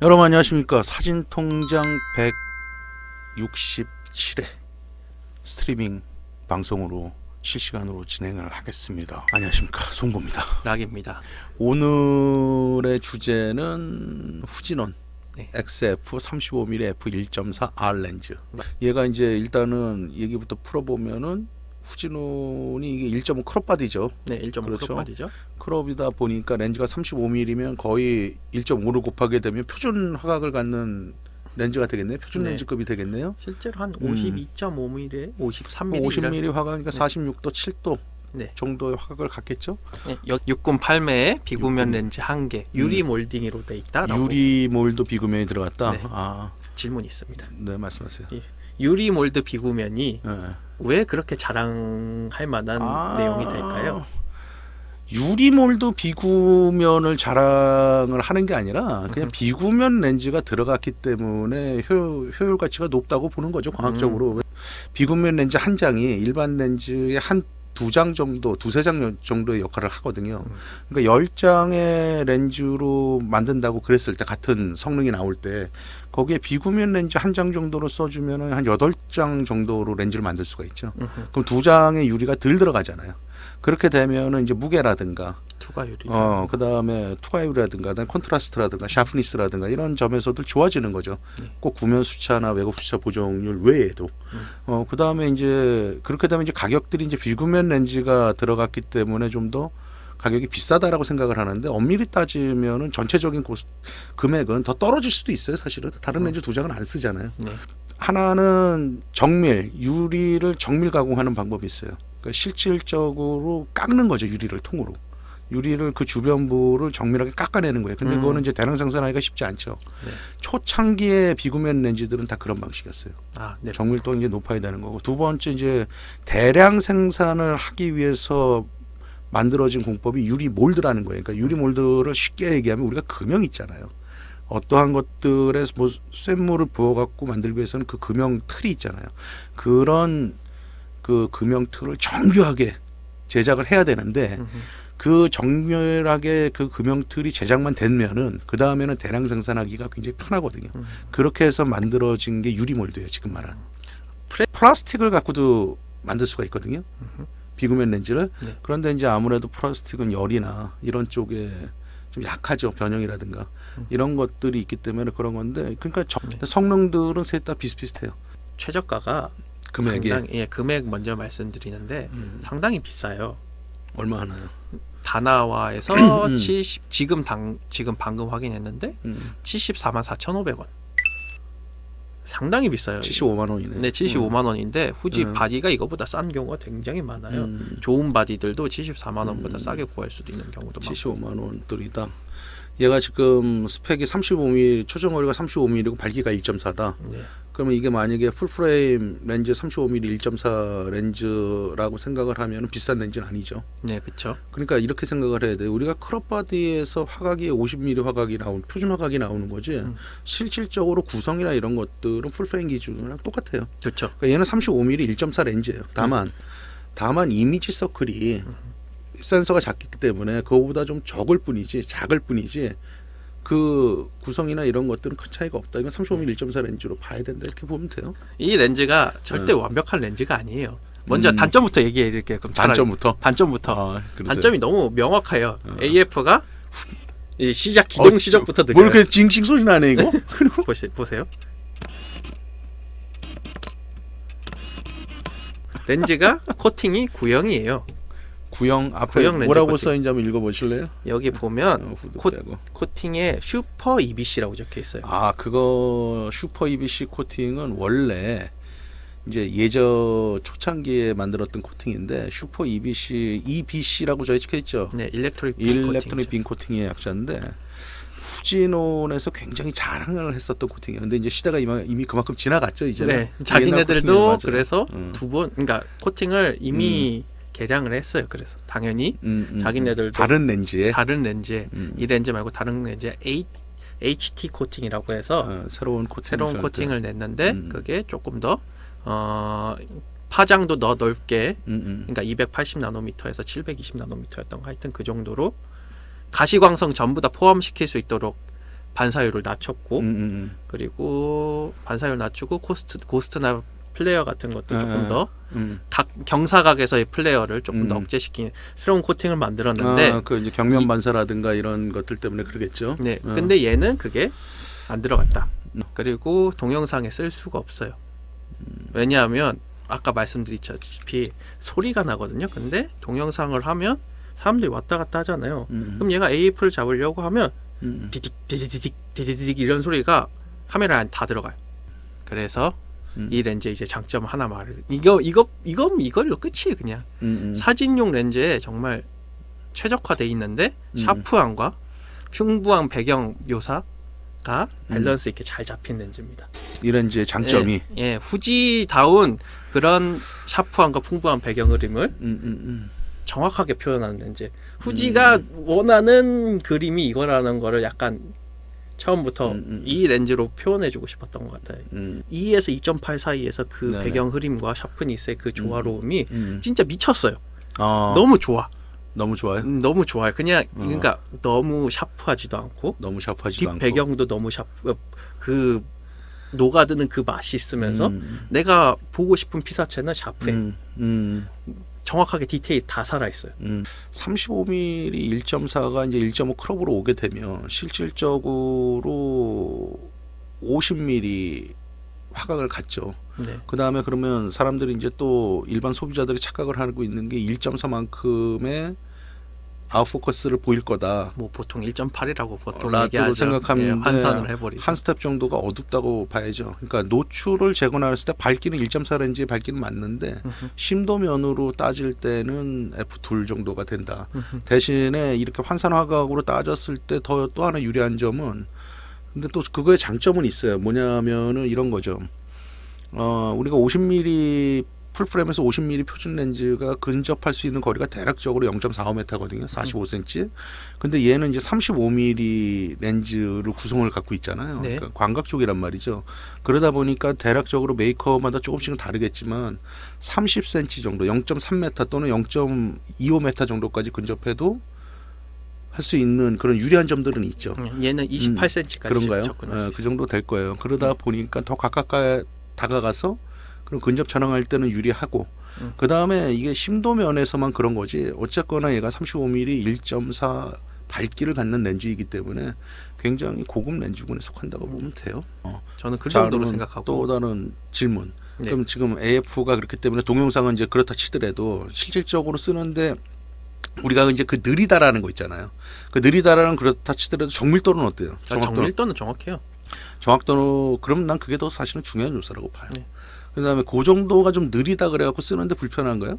여러분 안녕하십니까 사진통장 167회 스트리밍 방송으로 실시간으로 진행을 하겠습니다 안녕하십니까 송보입니다 락입니다. 오늘의 주제는 후진원 네. XF 35mm f1.4 R 렌즈 네. 얘가 이제 일단은 얘기부터 풀어보면은 후진원이 이게 1.5 크롭 바디죠 네, 1.5 그렇죠. 크롭 바디죠. 크롭이다 보니까 렌즈가 35mm면 거의 1.5를 곱하게 되면 표준 화각을 갖는 렌즈가 되겠네요. 표준 네. 렌즈급이 되겠네요. 실제로 한 음. 52.5mm, 53mm. 50mm 화각이니까 네. 46도, 7도 네. 정도의 화각을 갖겠죠. 네, 6군 8매에 비구면 육군. 렌즈 한 개, 유리 몰딩으로 돼 있다라고 유리 몰드 비구면이 들어갔다. 네. 아, 질문이 있습니다. 네 말씀하세요. 유리 몰드 비구면이 네. 왜 그렇게 자랑할 만한 아, 내용이 될까요? 유리 몰드 비구면을 자랑을 하는 게 아니라 그냥 음흠. 비구면 렌즈가 들어갔기 때문에 효, 효율 가치가 높다고 보는 거죠 과학적으로 음. 비구면 렌즈 한 장이 일반 렌즈의 한 두 장 정도 두세 장 정도의 역할을 하거든요 음. 그러니까 열 장의 렌즈로 만든다고 그랬을 때 같은 성능이 나올 때 거기에 비구면 렌즈 한 장 정도로 써주면 한 여덟 장 정도로 렌즈를 만들 수가 있죠. 그럼 두 장의 유리가 덜 들어가잖아요. 그렇게 되면은 이제 무게라든가, 유리. 어, 그 다음에 투과율이라든가, 그다음에 콘트라스트라든가, 샤프니스라든가 이런 점에서도 좋아지는 거죠. 네. 꼭 구면 수차나 외국 수차 보정률 외에도. 음. 어, 그 다음에 이제 그렇게 되면 이제 가격들이 이제 비구면 렌즈가 들어갔기 때문에 좀 더 가격이 비싸다라고 생각을 하는데 엄밀히 따지면은 전체적인 고- 금액은 더 떨어질 수도 있어요. 사실은 다른 음. 렌즈 두 장은 안 쓰잖아요. 네. 하나는 정밀 유리를 정밀 가공하는 방법이 있어요. 그러니까 실질적으로 깎는 거죠 유리를 통으로. 유리를 그 주변부를 정밀하게 깎아내는 거예요. 근데 음. 그거는 이제 대량 생산하기가 쉽지 않죠. 네. 초창기의 비구면 렌즈들은 다 그런 방식이었어요. 아, 네. 정밀도 이제 높아야 되는 거고 두 번째 이제 대량 생산을 하기 위해서 만들어진 공법이 유리 몰드라는 거예요. 그러니까 유리 몰드를 쉽게 얘기하면 우리가 금형 있잖아요. 어떠한 것들에 뭐 쇳물을 부어갖고 만들기 위해서는 그 금형 틀이 있잖아요. 그런 그 금형 틀을 정교하게 제작을 해야 되는데 음흠. 그 정밀하게 그 금형 틀이 제작만 되면은 그 다음에는 대량 생산하기가 굉장히 편하거든요. 음. 그렇게 해서 만들어진 게 유리 몰드예요. 지금. 프레- 플라스틱을 갖고도 만들 수가 있거든요. 음흠. 비구면 렌즈를. 네. 그런데 이제 아무래도 플라스틱은 열이나 이런 쪽에 좀 약하죠. 변형이라든가 음. 이런 것들이 있기 때문에 그런 건데 그러니까 저- 네. 성능들은 셋 다 비슷비슷해요. 최저가가 금액이 상당히 예, 금액 먼저 말씀드리는데 음, 상당히 비싸요. 얼마 하나요? 다나와에서 음. 70 지금 당 지금 방금 확인했는데 음, 74만 4,500원. 상당히 비싸요. 75만 원이네. 네, 75만 원인데 후지 음. 바디가 이거보다 싼 경우가 굉장히 많아요. 음, 좋은 바디들도 74만 원보다 음. 싸게 구할 수도 있는 경우도 많고. 75만 원들이다. 얘가 지금 스펙이 35mm 초정거리가 35mm고 밝기가 1.4다. 네. 그러면 이게 만약에 풀프레임 렌즈 35mm 1.4 렌즈라고 생각을 하면 비싼 렌즈는 아니죠. 네, 그렇죠. 그러니까 이렇게 생각을 해야 돼요. 우리가 크롭 바디에서 화각이 50mm 화각이 나온 표준 화각이 나오는 거지. 음. 실질적으로 구성이나 이런 것들은 풀프레임 기준이랑 똑같아요. 그렇죠. 그러니까 얘는 35mm 1.4 렌즈예요. 다만 다만 이미지 서클이 센서가 작기 때문에 그거보다 좀 적을 뿐이지 작을 뿐이지 그 구성이나 이런 것들은 큰 차이가 없다. 이건 35mm 1.4 렌즈로 봐야 된다. 이렇게 보면 돼요. 이 렌즈가 절대 네. 완벽한 렌즈가 아니에요. 먼저 음. 단점부터 얘기해 드릴게요. 그럼 차라리. 단점부터. 단점부터. 아, 그러세요? 단점이 너무 명확해요. 어. AF가 이 시작 기동 어, 시작부터 뭐 느려요. 이렇게 징징 소리 나네 이거? 보시, 보세요. 렌즈가 코팅이 구형이에요. 구형 앞에 구형 렌즈 뭐라고 코팅. 써 있는지 한번 읽어보실래요? 여기 보면 어, 후드 코- 빼고. 코팅에 슈퍼 EBC라고 적혀 있어요. 아 그거 슈퍼 EBC 코팅은 원래 이제 예전 초창기에 만들었던 코팅인데 슈퍼 EBC EBC라고 적혀 있죠. 네, 일렉트릭 일렉트로닉 빈 코팅의 약자인데 후진온에서 굉장히 자랑을 했었던 코팅이에요. 근데 이제 시대가 이미, 이미 그만큼 지나갔죠 이제. 네, 자기네들도 그래서 음. 두 번, 그러니까 코팅을 이미 개량을 했어요. 그래서 당연히 음, 음, 음. 다른 렌즈에 다른 렌즈에 음. 이 렌즈 말고 다른 렌즈에 H, HT 코팅이라고 해서 어, 새로운 코팅 새로운 코팅을 냈는데 음. 그게 조금 더 어, 파장도 더 넓게 음, 음. 그러니까 280 나노미터에서 720 나노미터였던 거 하여튼 그 정도로 가시광선 전부 다 포함시킬 수 있도록 반사율을 낮췄고 음, 음, 그리고 반사율 낮추고 코스트 고스트나 플레이어 같은 것도 예, 조금 예. 더 음. 각 경사각에서의 플레이어를 조금 더 음. 억제시킨 새로운 코팅을 만들었는데 아, 그 이제 경면 이- 반사라든가 이런 것들 때문에 그러겠죠. 네 어. 근데 얘는 그게 안 들어갔다 음. 그리고 동영상에 쓸 수가 없어요 왜냐하면 아까 말씀드렸다시피 소리가 나거든요 근데 동영상을 하면 사람들이 왔다 갔다 하잖아요 음, 그럼 얘가 AF를 잡으려고 하면 음, 디딕 디딕 디딕 디딕 이런 소리가 카메라에 안다 들어가요. 그래서 음, 이 렌즈 이제 장점 하나 말을 이거 이거 이거 이걸로 끝이에요 그냥 음, 음. 사진용 렌즈에 정말 최적화돼 있는데 음. 샤프함과 흉부한 배경 묘사가 음. 밸런스 있게 잘 잡힌 렌즈입니다. 이런 이제 장점이. 예, 예, 후지다운 그런 샤프함과 풍부한 배경 흐림을 음, 음, 음. 정확하게 표현하는 렌즈. 후지가 원하는 그림이 이거라는 거를 약간 처음부터 음, 음. 이 렌즈로 표현해주고 싶었던 것 같아요. 음, 2에서 2.8 사이에서 그 네네. 배경 흐림과 샤프니스의 그 조화로움이 음. 진짜 미쳤어요. 어, 너무 좋아. 너무 좋아요. 음, 너무 좋아요. 그냥 어. 그러니까 너무 샤프하지도 않고 너무 샤프하지도 뒷 않고. 배경도 너무 샤프 그 녹아드는 그 맛이 있으면서 음, 내가 보고 싶은 피사체는 샤프해. 음, 음, 정확하게 디테일 다 살아 있어요. 음. 35mm 1.4가 이제 1.5 크롭으로 오게 되면 실질적으로 50mm 화각을 갖죠. 네. 그 다음에 그러면 사람들이 이제 또 일반 소비자들이 착각을 하고 있는 게 1.4만큼의 아웃포커스를 보일 거다. 뭐 보통 1.8이라고 보통 얘기하죠. 생각하면 예, 환산을 해버리죠. 한 스텝 정도가 어둡다고 봐야죠. 그러니까 노출을 재건했을 때 밝기는 1.4 렌즈의 밝기는 맞는데 음흠, 심도면으로 따질 때는 f2 정도가 된다. 음흠. 대신에 이렇게 환산 화각으로 따졌을 때 더 또 하나 유리한 점은 근데 또 그거의 장점은 있어요. 뭐냐면은 이런 거죠. 어, 우리가 50mm 풀프레임에서 50mm 표준 렌즈가 근접할 수 있는 거리가 대략적으로 0.45m거든요. 45cm. 근데 얘는 이제 35mm 렌즈를 구성을 갖고 있잖아요. 네. 그러니까 광각 쪽이란 말이죠. 그러다 보니까 대략적으로 메이커마다 조금씩은 다르겠지만 30cm 정도, 0.3m 또는 0.25m 정도까지 근접해도 할수 있는 그런 유리한 점들은 있죠. 음, 얘는 28cm까지 그런가요? 접근할 어, 수 그. 정도 될 거예요. 그러다 보니까 더 가깝게 다가가서 그럼 근접 촬영할 때는 유리하고 음. 그 다음에 이게 심도 면에서만 그런 거지 어쨌거나 얘가 35mm 1.4 밝기를 갖는 렌즈이기 때문에 굉장히 고급 렌즈군에 속한다고 보면 돼요. 어. 저는 그 자, 정도로 생각하고 또 다른 질문. 네. 그럼 지금 AF가 그렇기 때문에 동영상은 이제 그렇다 치더라도 실질적으로 쓰는데 우리가 이제 그 느리다라는 거 있잖아요. 그 느리다라는 그렇다 치더라도 정밀도는 어때요? 아, 정확도 정밀도는 정확해요. 정확도는 그럼 난 그게 더 사실은 중요한 요소라고 봐요. 네. 그다음에 그 정도가 좀 느리다 그래갖고 쓰는데 불편한 거예요?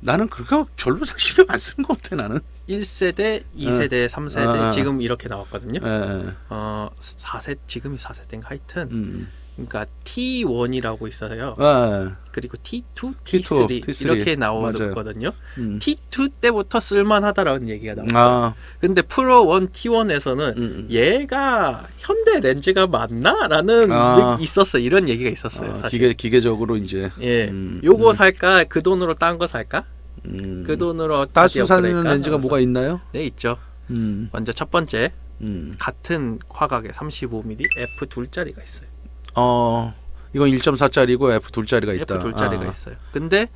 나는 그거 별로 신경 안 쓰는 것 같아 나는. 1세대, 2세대, 3세대 아. 지금 이렇게 나왔거든요. 예, 예. 어, 4세 지금이 4세대인가 하여튼 음. 그러니까 T1이라고 있어요. 아, 그리고 T2, T2, T3, T3. 이렇게. 나오거든요. 음. T2 때부터 쓸만하다라는 얘기가 나와요. 아, 근데 프로 1 T1에서는 음. 얘가 현대 렌즈가 맞나라는 아. 있었어. 이런 얘기가 있었어요. 아, 사실. 기계 기계적으로 이제. 예. 음, 요거 음, 살까? 그 돈으로 딴 거 살까? 음. 그 돈으로 따수 사는 업그레이드할까? 렌즈가 뭐가 있나요? 네 있죠. 음, 먼저 첫 번째 음. 같은 화각에 35mm f 둘짜리가 있어요. 어, 이건 1.4짜리고 F 둘짜리가 있다. f 둘짜리가 아, 있어요. 근데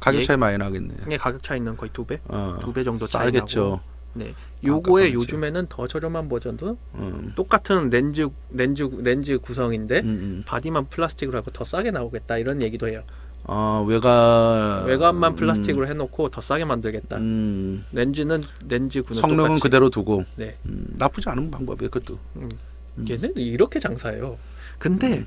가격 얘- 차이 많이 나겠네. 이게 가격 차이는 거의 두 배, 어, 두 배 정도 차이 싸겠죠. 나고. 네. 요거에 깜깜하죠. 요즘에는 더 저렴한 버전도 음, 똑같은 렌즈 렌즈 렌즈 구성인데 음, 음. 바디만 플라스틱으로 하고 더 싸게 나오겠다 이런 얘기도 해요. 어, 외관 외관만 플라스틱으로 해놓고 더 싸게 만들겠다. 음, 음. 렌즈는 렌즈 구는 성능은 똑같이. 그대로 두고 네. 음, 나쁘지 않은 방법이에요 그것도 음. 음. 얘는 이렇게 장사해요. 근데 음.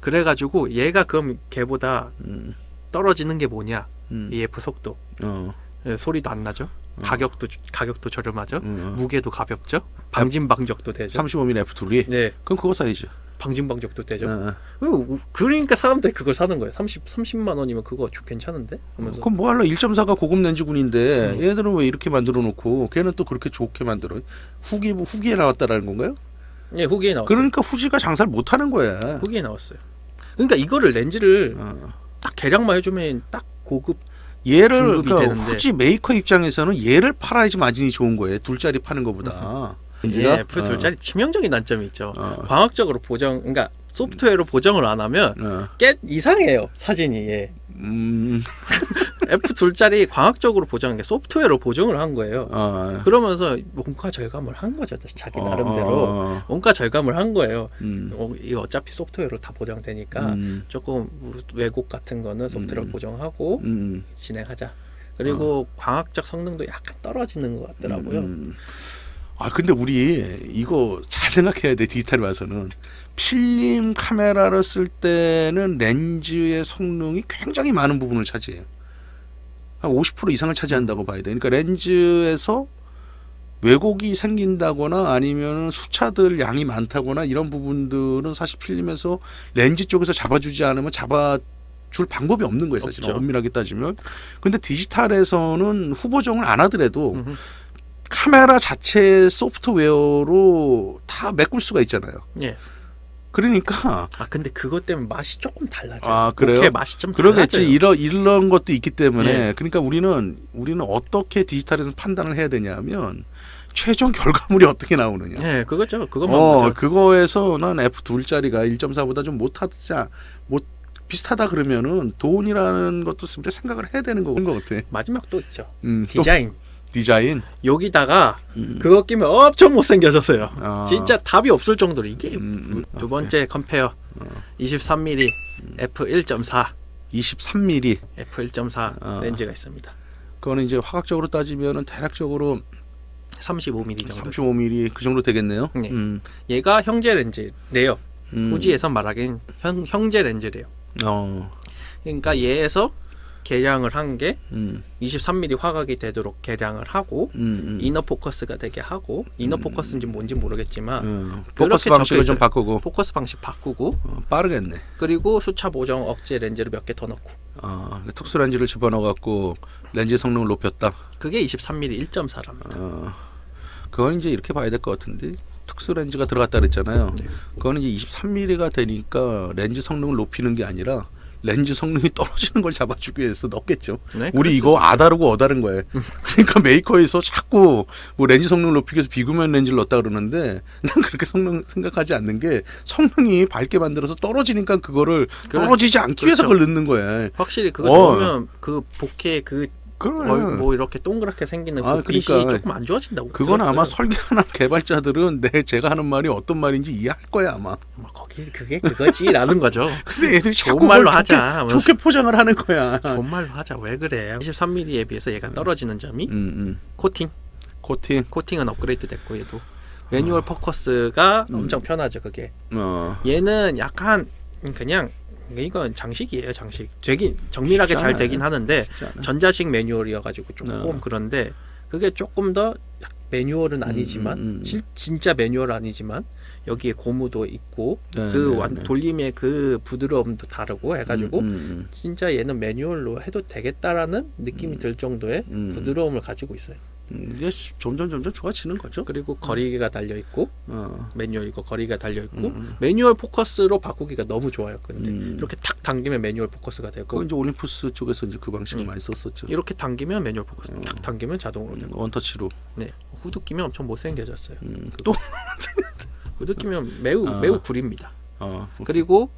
그래가지고 얘가 그럼 걔보다 음, 떨어지는 게 뭐냐? 음, EF 속도. 어, 예, 소리도 안 나죠. 어. 가격도 가격도 저렴하죠. 음, 어. 무게도 가볍죠. 방진 방적도 되죠. 35mm F 둘이 네, 그럼 그거 사야지 방진 방적도 되죠. 어, 어. 그- 그러니까 사람들이 그걸 사는 거예요. 30 30만 원이면 그거 좀 괜찮은데? 하면서 그럼 뭐 할래 1.4가 고급 렌즈군인데 음. 얘들은 왜 이렇게 만들어 놓고 걔는 또 그렇게 좋게 만들어 후기 후기에 나왔다라는 건가요? 예, 후기에 나왔어요. 그러니까 후지가 장사를 못 하는 거야 후기에 나왔어요. 그러니까 이거를 렌즈를 어. 딱 개량만 해주면 딱 고급 얘를 그러니까 되는데. 후지 메이커 입장에서는 얘를 팔아야지 마진이 좋은 거예요. 둘짜리 파는 것보다. 예, F 둘짜리 치명적인 단점이 있죠. 어. 광학적으로 보정, 그러니까 소프트웨어로 보정을 안 하면 어. 깨 이상해요 사진이. 예. 음, F 둘짜리 광학적으로 보정한 게 소프트웨어로 보정을 한 거예요. 어. 그러면서 원가 절감을 한 거죠 자기 어, 나름대로 어, 어. 원가 절감을 한 거예요. 음. 어, 이거 어차피 소프트웨어로 다 보정되니까 음. 조금 왜곡 같은 거는 소프트웨어 음. 보정하고 음. 진행하자. 그리고 광학적 성능도 약간 떨어지는 것 같더라고요. 음. 아 근데 우리 이거 잘 생각해야 돼 디지털에 와서는 필름 카메라를 쓸 때는 렌즈의 성능이 굉장히 많은 부분을 차지해요. 한 50% 이상을 차지한다고 봐야 돼. 그러니까 렌즈에서 왜곡이 생긴다거나 아니면 수차들 양이 많다거나 이런 부분들은 사실 필름에서 렌즈 쪽에서 잡아주지 않으면 잡아 줄 방법이 없는 거예요. 사실. 엄밀하게 따지면. 근데 디지털에서는 후보정을 안 하더라도 음흠. 카메라 자체 소프트웨어로 다 메꿀 수가 있잖아요. 예. 그러니까 아 근데 그것 때문에 맛이 조금 달라져요. 아, 그래요? 오케이, 맛이 좀 그러겠지 달라져요. 이런 이런 것도 있기 때문에 예. 그러니까 우리는 우리는 어떻게 디지털에서 판단을 해야 되냐면 최종 결과물이 어떻게 나오느냐. 예, 그거죠. 그것만 어 보죠. 그거에서는 F 둘짜리가 1.4보다 좀 못하자 못 비슷하다 그러면은 돈이라는 것도 진짜 생각을 해야 되는 것 같아. 마지막 또 있죠. 음, 또 디자인. 디자인. 여기다가 음. 그거 끼면 엄청 못생겨졌어요. 아. 진짜 답이 없을 정도로 이게 음, 음. 두 번째 컴페어 어. 23mm f 1.4 23mm. f 1.4 어. 렌즈가 있습니다. 그거는 이제 화학적으로 따지면은 대략적으로 35mm 정도. 35mm 그 정도 되겠네요. 네. 음. 얘가 형제 렌즈래요. 음. 후지에서 말하긴 형, 형제 렌즈래요. 어. 그러니까 얘에서 개량을 한게 음. 23mm 화각이 되도록 개량을 하고 음. 음. 이너 포커스가 되게 하고 이너 포커스인지 뭔지 모르겠지만 음. 포커스 방식을 좀. 바꾸고 포커스 방식 바꾸고 어, 빠르겠네. 그리고 수차 보정 억제 렌즈를 몇 개 더 넣고 어, 특수 렌즈를 집어넣어 갖고 렌즈 성능을 높였다. 그게 23mm 1.4랍니다. 어. 그건 이제 이렇게 봐야 될 것 같은데 특수 렌즈가 들어갔다 그랬잖아요. 네. 그거는 이제 23mm가 되니까 렌즈 성능을 높이는 게 아니라 렌즈 성능이 떨어지는 걸 잡아주기 위해서 넣겠죠. 네, 우리 수 이거 아다르고 어다른 거예요. 그러니까 메이커에서 자꾸 뭐 렌즈 성능을 높이기 위해서 비구면 렌즈를 넣었다 그러는데 난 그렇게 성능 생각하지 않는 게 성능이 밝게 만들어서 떨어지니까 그거를 그래, 떨어지지 않기 위해서 그렇죠. 그걸 넣는 거야. 확실히 그거 어. 보면 그 복해 그 얼- 뭐 이렇게 동그랗게 생기는 그 아, 빛이 그러니까 조금 안 좋아진다고. 그건 아마 들었어요. 설계하는 개발자들은 내 제가 하는 말이 어떤 말인지 이해할 거야 아마. 뭐 거기 그게 그거지라는 거죠. 근데 애들이 좋은 말로 하자. 좋게, 좋게 포장을 하는 거야. 좋은 말로 하자. 왜 그래? 23mm에 비해서 얘가 떨어지는 점이 음, 음. 코팅. 코팅. 코팅은 업그레이드 됐고 얘도 매뉴얼 포커스가 음. 엄청 편하죠. 그게. 어. 얘는 약간 그냥 이건 장식이에요. 장식. 되긴 정밀하게 잘. 되긴 하는데. 전자식 매뉴얼이어가지고 조금 어. 그런데 그게 조금 더 매뉴얼은 아니지만 음, 음, 음. 실- 진짜 매뉴얼 아니지만 여기에 고무도 있고 네, 그 네, 완- 네. 돌림의 그 부드러움도 다르고 해가지고 음, 음, 진짜 얘는 매뉴얼로 해도 되겠다라는 느낌이 들 정도의 음. 부드러움을 가지고 있어요. 음. 이게 시- 점점 점점 좋아지는 거죠. 그리고 거리가 달려 있고 어. 매뉴얼이고 거리가 달려 있고 음. 매뉴얼 포커스로 바꾸기가 너무 좋아요. 근데 음. 이렇게 탁 당기면 매뉴얼 포커스가 되고 이제 올림푸스 쪽에서 이제 그 방식을 음. 많이 썼었죠. 이렇게 당기면 매뉴얼 포커스, 음. 탁 당기면 자동으로 음, 되고. 원터치로. 네. 후드 끼면 엄청 못생겨졌어요. 음. 또 후드 끼면 매우 아. 매우 구립니다. 어. 그리고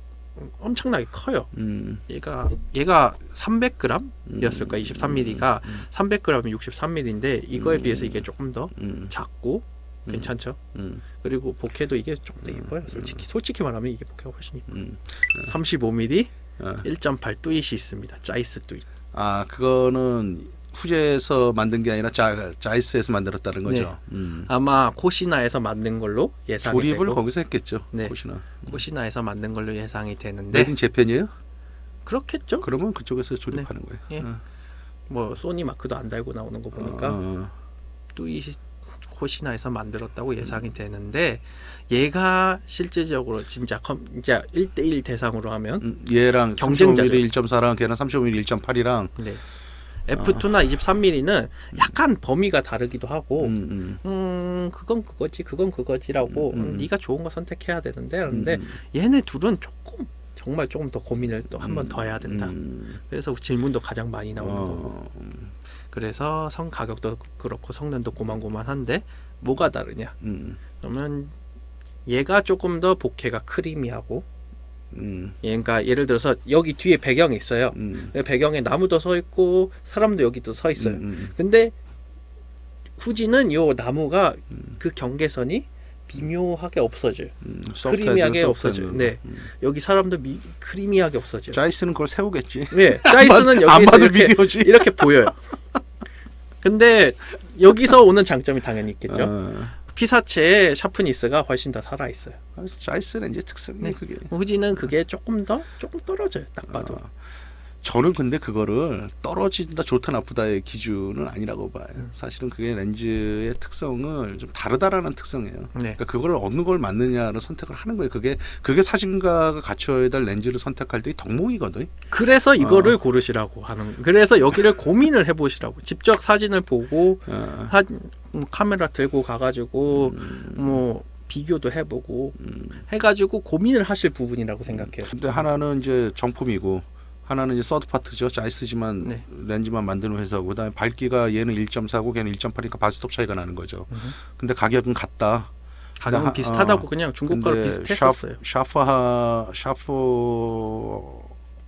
엄청나게 커요. 음. 얘가 얘가 300g이었을 거야. 23mm가 음. 300g이 63mm인데 이거에 음. 비해서 이게 조금 더 음. 작고 음. 괜찮죠. 음. 그리고 복해도 이게 조금 더 음. 예뻐요. 솔직히 솔직히 말하면 이게 복해가 훨씬 예뻐. 음. 35mm 어. 1.8 뚜잇이 있습니다. 짜이스 뚜잇. 아 그거는 후제에서 만든 게 아니라 자, 자이스에서 만들었다는 거죠. 음. 아마 코시나에서 만든 걸로 예상이 조립을 되고 거기서 했겠죠. 네. 혹시나. 코시나에서 만든 걸로 예상이 되는데 메딘 재팬이에요? 그렇겠죠. 그러면 그쪽에서 조립하는 거예요. 예. 어. 뭐 소니 마크도 안 달고 나오는 거 보니까 어, 뚜이 코시나에서 만들었다고 예상이 되는데 얘가 실질적으로 진짜 컴 이제 1대1 대상으로 하면 음, 얘랑. 35mm 1.4랑 걔랑 35mm 1.8이랑 네. F2나 23mm는 약간 범위가 다르기도 하고 음, 음, 음 그건 그거지 그건 그거지라고 음, 음. 음, 네가 좋은 거 선택해야 되는데 그런데 음, 얘네 둘은 조금 정말 조금 더 고민을 또 한 번더 해야 된다. 음, 그래서 질문도 가장 많이 나오는 거고. 어, 음, 그래서 성 가격도 그렇고 성능도 고만고만한데 뭐가 다르냐? 음, 그러면 얘가 조금 더 복해가 크리미하고 음, 얘가 예를 들어서 여기 뒤에 배경이 있어요. 음, 그 배경에 나무도 서 있고 사람도 여기도 서 있어요. 음, 음. 근데 후지는 요 나무가 음. 그 경계선이 미묘하게 없어져요. 음, 크리미하게 없어져요. 네. 음. 여기 사람도 미, 크리미하게 없어져요. 자이스는 그걸 세우겠지. 네, 짜이스는 안 여기서 이렇게, 비디오지. 이렇게 보여요. 근데 여기서 오는 장점이 당연히 있겠죠. 어, 피사체의 샤프니스가 훨씬 더 살아 있어요. 자이스는 이제 특성이 네. 그게. 후지는 그게 조금 더 조금 떨어져요. 딱 봐도. 어, 저는 근데 그거를 떨어진다 좋다 나쁘다의 기준은 아니라고 봐요. 음. 사실은 그게 렌즈의 특성을 좀 다르다라는 특성이에요. 네. 그러니까 그걸 어느 걸 맞느냐를 선택을 하는 거예요. 그게 그게 사진가가 갖춰야 될 렌즈를 선택할 때의 덕목이거든. 그래서 이거를 어. 고르시라고 하는. 그래서 여기를 고민을 해보시라고. 직접 사진을 보고 어, 사, 음, 카메라 들고 가가지고 음, 뭐 비교도 해보고 음. 해가지고 고민을 하실 부분이라고 생각해요. 근데 하나는 이제 정품이고 하나는 이제 서드 파트죠. 자이스지만 네. 렌즈만 만드는 회사고 그다음에 밝기가 얘는 1.4고 걔는 1.8이니까 반스톱 차이가 나는 거죠. 음흠. 근데 가격은 같다. 가격은 하- 비슷하다고 어, 그냥 근데 비슷했었어요. 샤, 샤프하 샤프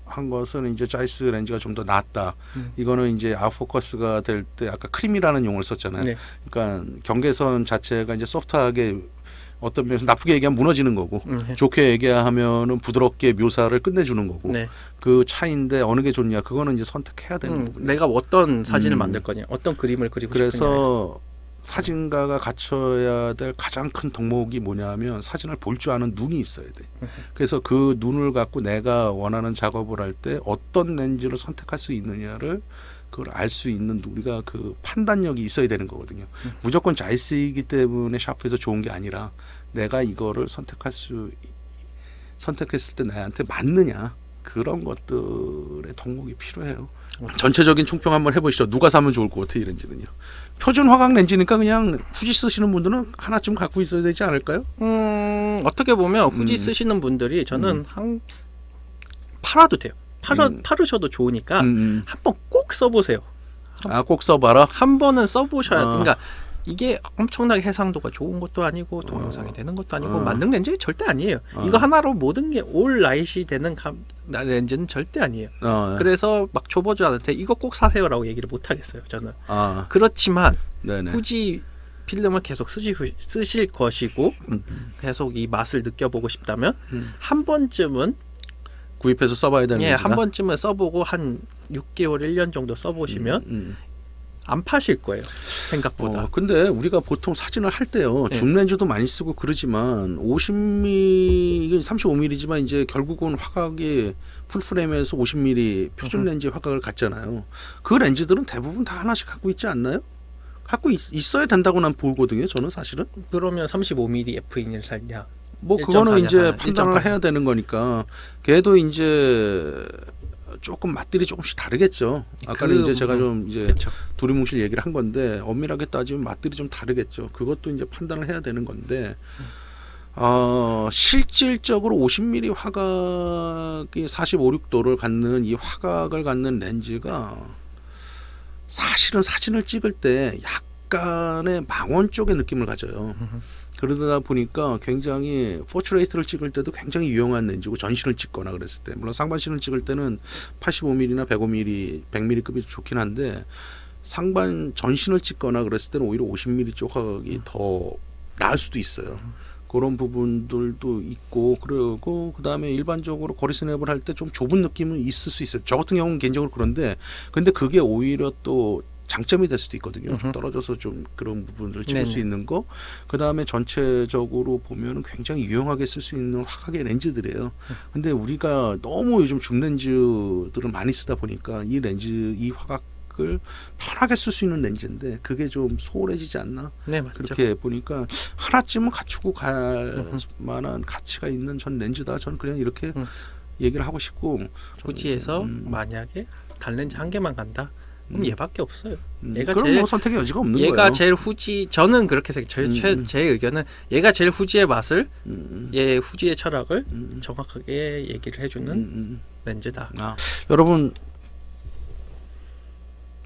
한 것은 이제 자이스 렌즈가 좀 더 낫다. 음. 이거는 이제 아웃포커스가 될 때 아까 크림이라는 용어를 썼잖아요. 네. 그러니까 경계선 자체가 이제 소프트하게 어떤 면에서 나쁘게 얘기하면 무너지는 거고 음, 네. 좋게 얘기하면은 부드럽게 묘사를 끝내주는 거고 네. 그 차이인데 어느 게 좋냐 그거는 이제 선택해야 되는 음, 부분이에요. 내가 어떤 사진을 음. 만들 거냐, 어떤 그림을 그리고. 그래서 사진가가 갖춰야 될 가장 큰 덕목이 뭐냐면 사진을 볼 줄 아는 눈이 있어야 돼. 음. 그래서 그 눈을 갖고 내가 원하는 작업을 할 때 어떤 렌즈를 선택할 수 있느냐를 그걸 알 수 있는 우리가 그 판단력이 있어야 되는 거거든요. 음. 무조건 자이스이기 때문에 샤프에서 좋은 게 아니라 내가 이거를 선택할 수 선택했을 때 나한테 맞느냐 그런 것들의 덕목이 필요해요. 전체적인 총평 한번 해보시죠. 누가 사면 좋을 것 같아 이 렌즈는요. 표준 화각 렌즈니까 그냥 후지 쓰시는 분들은 하나쯤 갖고 있어야 되지 않을까요? 음, 어떻게 보면 후지 음. 쓰시는 분들이 저는 음. 한 팔아도 돼요. 팔아 음. 팔으셔도 좋으니까 음, 한번 꼭 써보세요. 아 꼭 써봐라. 한 번은 써보셔야 돼. 어. 그러니까 이게 엄청나게 해상도가 좋은 것도 아니고 동영상이 어. 되는 것도 아니고 어. 만능 렌즈 절대 아니에요. 어. 이거 하나로 모든 게 올 라이시 되는 감, 렌즈는 절대 아니에요. 어, 그래서 막 초보자한테 이거 꼭 사세요라고 얘기를 못 하겠어요. 저는 아, 그렇지만 네네. 후지 필름을 계속 쓰시, 쓰실 것이고 음, 계속 이 맛을 느껴보고 싶다면 음. 한 번쯤은 구입해서 써봐야 되는 예, 렌즈다. 한 번쯤은 써보고 한 6개월, 1년 정도 써보시면 음, 음. 안 파실 거예요. 생각보다. 어, 근데 우리가 보통 사진을 할 때요 네. 줌 렌즈도 많이 쓰고 그러지만 50mm 이게 35mm지만 이제 결국은 화각이 풀프레임에서 50mm 표준. 렌즈 화각을 갖잖아요. 그 렌즈들은 대부분 다 하나씩 갖고 있지 않나요? 갖고 있, 어야 된다고 난 보거든요. 저는 사실은 그러면 35mm f1을 살냐? 뭐1.4 그거는 냐, 이제 하나, 판단을 1.8. 해야 되는 거니까 걔도 이제 조금 맛들이 조금씩 다르겠죠. 아까는 그 이제 제가. 좀 이제 그렇죠. 두리뭉실 얘기를 한 건데 엄밀하게 따지면 맛들이 좀 다르겠죠. 그것도 이제 판단을 해야 되는 건데 어, 실질적으로 50mm 화각이 45, 6도를 갖는 이 화각을 갖는 렌즈가 사실은 사진을 찍을 때 약간의 망원 쪽의 느낌을 가져요. 그러다 보니까 굉장히 포트레이트를 찍을 때도 굉장히 유용한 렌즈고 전신을 찍거나 그랬을 때 물론 상반신을 찍을 때는 85mm나 105mm, 100mm급이 좋긴 한데 상반 전신을 찍거나 그랬을 때는 오히려 50mm 쪽 화각이 더 나을 수도 있어요. 그런 부분들도 있고 그리고 그다음에 일반적으로 거리 스냅을 할 때 좀 좁은 느낌은 있을 수 있어요. 저 같은 경우는 개인적으로 그런데 근데 그게 오히려 또 장점이 될 수도 있거든요. 좀. 떨어져서 좀 그런 부분을 찍을 수 네네. 있는 거. 그 다음에 전체적으로 보면은 굉장히 유용하게 쓸 수 있는 화각의 렌즈들이에요. 근데 우리가 너무 요즘 줌 렌즈들을 많이 쓰다 보니까 이 렌즈 이 화각 을 편하게 쓸 수 있는 렌즈인데 그게 좀 소홀해지지 않나? 네, 맞죠. 그렇게 보니까 하나쯤은 갖추고 갈. 만한 가치가 있는 전 렌즈다. 저는 그냥 이렇게 음. 얘기를 하고 싶고 후지에서 음. 만약에 단렌즈 한 개만 간다. 그럼 음. 얘밖에 없어요. 음, 얘가 그럼 제일- 뭐 선택의 여지가 없는 얘가 거예요. 제일 후지 저는 그렇게 생각. 제, 음, 최, 음. 제 의견은 얘가 제일 후지의 맛을 얘 후지의 철학을 음, 정확하게 얘기를 해주는. 렌즈다. 아, 여러분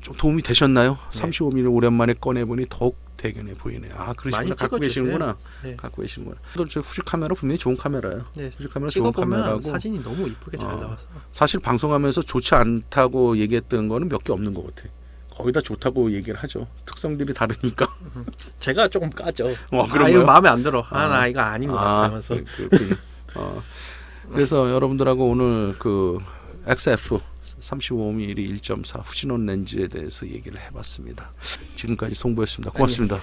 좀 도움이 되셨나요? 네. 35mm 오랜만에 꺼내보니 더욱 대견해 보이네요. 아 그러시구나 갖고. 계시는구나. 네. 갖고 계시는구나. 또 저 후지 카메라 분명히 좋은 카메라예요. 네. 후지 카메라 좋은 카메라고 사진이 너무 이쁘게 잘 어. 나와서 사실 방송하면서 좋지 않다고 얘기했던 거는 몇 개 없는 것 같아. 거의 다 좋다고 얘기를 하죠. 특성들이 다르니까. 제가 조금 까죠. 어, 아 이거? 마음에 안 들어. 아, 아. 나 이거 아닌 것 같아 하면서 그, 그렇군요. 어, 그래서 여러분들하고 오늘 그 XF 35mm 1.4 후진원 렌즈에 대해서 얘기를 해봤습니다. 지금까지 송보였습니다. 고맙습니다.